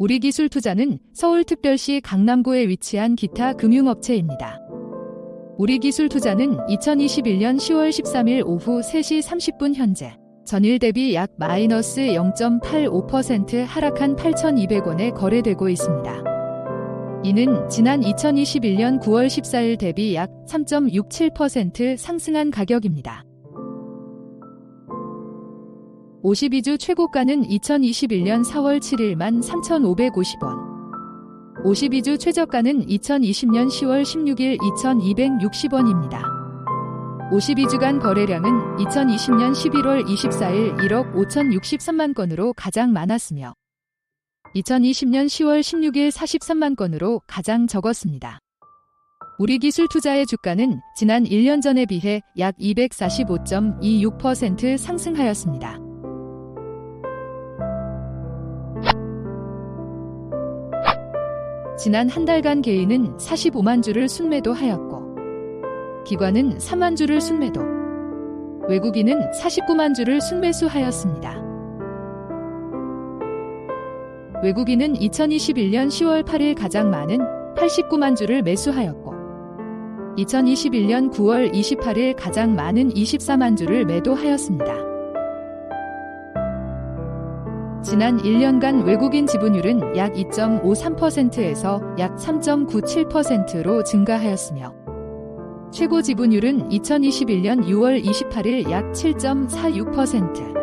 우리 기술 투자는 서울특별시 강남구에 위치한 기타 금융업체입니다. 우리 기술 투자는 2021년 10월 13일 오후 3시 30분 현재 전일 대비 약 마이너스 0.85% 하락한 8,200원에 거래되고 있습니다. 이는 지난 2021년 9월 14일 대비 약 3.67% 상승한 가격입니다. 52주 최고가는 2021년 4월 7일 13,550원. 52주 최저가는 2020년 10월 16일 2,260원입니다. 52주간 거래량은 2020년 11월 24일 1억 5,063만 건으로 가장 많았으며 2020년 10월 16일 43만 건으로 가장 적었습니다. 우리 기술 투자의 주가는 지난 1년 전에 비해 약 245.26% 상승하였습니다. 지난 한 달간 개인은 45만 주를 순매도하였고 기관은 3만 주를 순매도 외국인은 49만 주를 순매수하였습니다. 외국인은 2021년 10월 8일 가장 많은 89만 주를 매수하였고 2021년 9월 28일 가장 많은 24만 주를 매도하였습니다. 지난 1년간 외국인 지분율은 약 2.53%에서 약 3.97%로 증가하였으며 최고 지분율은 2021년 6월 28일 약 7.46%,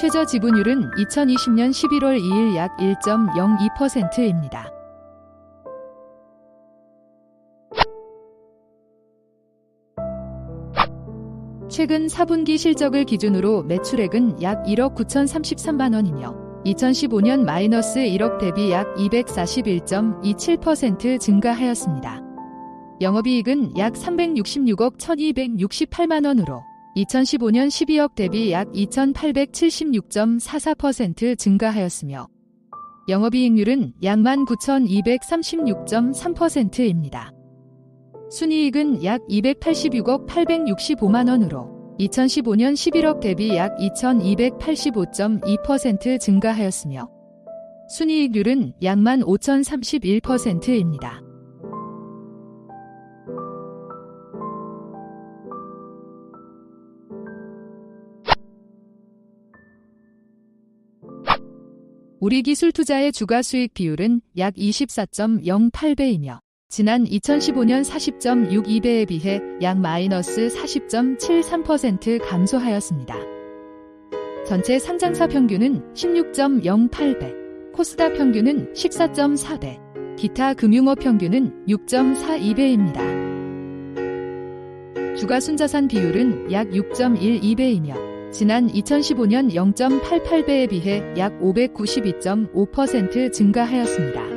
최저 지분율은 2020년 11월 2일 약 1.02%입니다. 최근 4분기 실적을 기준으로 매출액은 약 1억 9,033만 원이며 2015년 마이너스 1억 대비 약 241.27% 증가하였습니다. 영업이익은 약 366억 1268만 원으로 2015년 12억 대비 약 2876.44% 증가하였으며 영업이익률은 약 19,236.3%입니다. 순이익은 약 286억 865만 원으로 2015년 11억 대비 약 2285.2% 증가하였으며 순이익률은 약 15,031%입니다. 우리 기술 투자의 주가 수익 비율은 약 24.08배이며 지난 2015년 40.62배에 비해 약 마이너스 40.73% 감소하였습니다. 전체 상장사 평균은 16.08배, 코스닥 평균은 14.4배, 기타 금융업 평균은 6.42배입니다. 주가 순자산 비율은 약 6.12배이며 지난 2015년 0.88배에 비해 약 592.5% 증가하였습니다.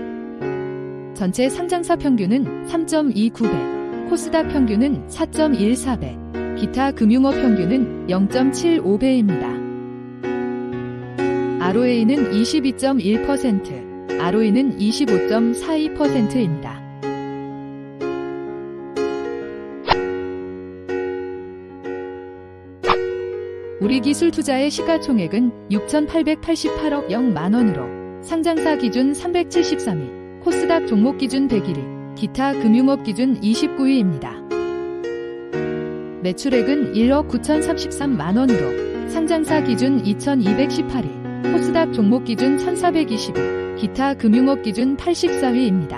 전체 상장사 평균은 3.29배, 코스닥 평균은 4.14배, 기타 금융업 평균은 0.75배입니다. ROA는 22.1%, ROE는 25.42%입니다. 우리 기술 투자의 시가총액은 6,888억 0만 원으로 상장사 기준 373위, 코스닥 종목 기준 101위, 기타 금융업 기준 29위입니다. 매출액은 1억 9,033만 원으로 상장사 기준 2,218위, 코스닥 종목 기준 1,420위, 기타 금융업 기준 84위입니다.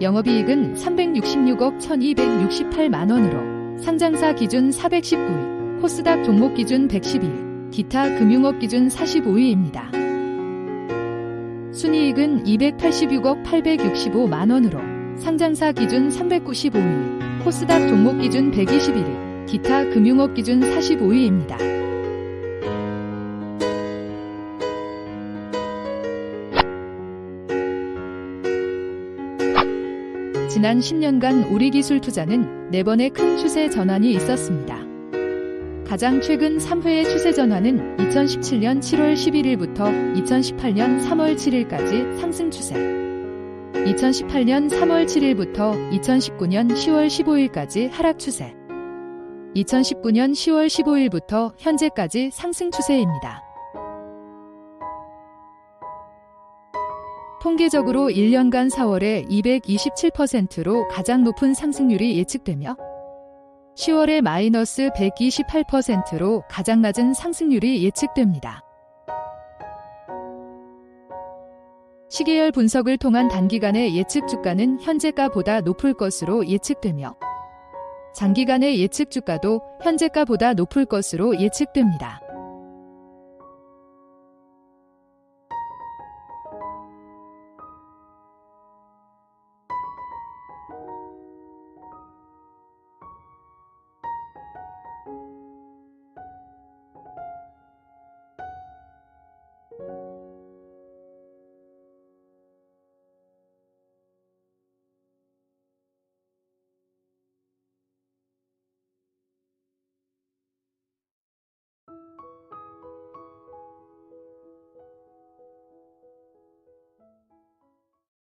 영업이익은 366억 1,268만 원으로 상장사 기준 419위, 코스닥 종목 기준 112, 기타 금융업 기준 45위입니다. 순이익은 286억 865만 원으로 상장사 기준 395위, 코스닥 종목 기준 121위, 기타 금융업 기준 45위입니다. 지난 10년간 우리 기술 투자는 4번의 큰 추세 전환이 있었습니다. 가장 최근 3회의 추세 전환은 2017년 7월 11일부터 2018년 3월 7일까지 상승 추세. 2018년 3월 7일부터 2019년 10월 15일까지 하락 추세. 2019년 10월 15일부터 현재까지 상승 추세입니다. 통계적으로 1년간 4월에 227%로 가장 높은 상승률이 예측되며 10월에 마이너스 128%로 가장 낮은 상승률이 예측됩니다. 시계열 분석을 통한 단기간의 예측 주가는 현재가보다 높을 것으로 예측되며 장기간의 예측 주가도 현재가보다 높을 것으로 예측됩니다.